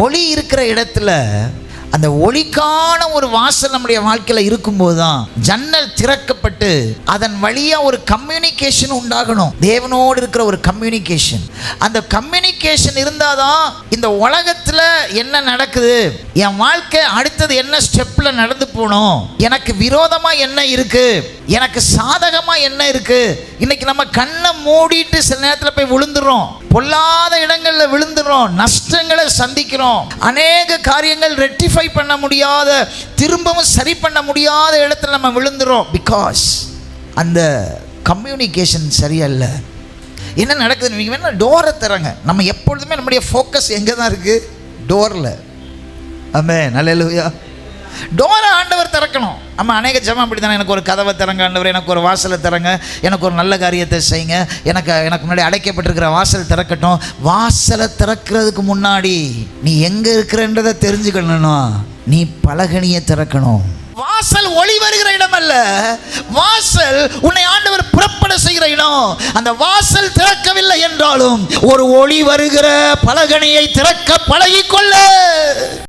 ஒளி இருக்கிற இடத்துல அந்த ஒளிக்கான ஒரு வாசல் நம்முடைய வாழ்க்கையில் இருக்கும்போது தான் ஜன்னல் திறக்கப்பட்டு அதன் வழியாக ஒரு கம்யூனிகேஷன் உண்டாகணும். தேவனோடு இருக்கிற ஒரு கம்யூனிகேஷன் அந்த கம்யூனிகேஷன் இருந்தால் தான் இந்த உலகத்தில் என்ன நடக்குது? என் வாழ்க்கை அடுத்தது என்ன ஸ்டெப்பில் நடந்து போகணும்? எனக்கு விரோதமாக என்ன இருக்குது எனக்கு சாதகமாக என்ன இருக்குது இன்னைக்கு நம்ம கண்ணை மூடிட்டு சில நேரத்தில் போய் விழுந்துடுறோம் பொல்லாத இடங்களில் விழுந்துடுறோம் நஷ்டங்களை சந்திக்கிறோம். அநேக காரியங்கள் ரெக்டிஃபை பண்ண முடியாத திரும்பவும் சரி பண்ண முடியாத இடத்துல நம்ம விழுந்துடுறோம் பிகாஸ் அந்த கம்யூனிகேஷன் சரியல்ல என்ன நடக்குது? நீங்கள் வேணால் டோரை தரங்க நம்ம எப்பொழுதுமே நம்முடைய ஃபோக்கஸ் எங்கே தான் இருக்குது டோரில் ஆமே நல்ல டோரை ஆண்டவர் திறக்கணும். நம்ம அநேக ஜெபம் அப்படி தானே எனக்கு ஒரு கதவை திறங்க ஆண்டவர் எனக்கு ஒரு வாசலை திறங்க எனக்கு ஒரு நல்ல காரியத்தை செய்யுங்க. எனக்கு எனக்கு முன்னாடி அடைக்கப்பட்டிருக்கிற வாசல் திறக்கட்டும். வாசலை திறக்கிறதுக்கு முன்னாடி நீ எங்கே இருக்கிறன்றதை தெரிஞ்சுக்கணும் நீ பலகனியை திறக்கணும். வாசல் ஒளி வருகிற இடம் அல்ல. வாசல் உன்னை ஆண்டவர் புறப்பட செய்கிற இடம். அந்த வாசல் திறக்கவில்லை என்றாலும் ஒரு ஒளி வருகிற பலகனியை திறக்க பழகிக்கொள்ள.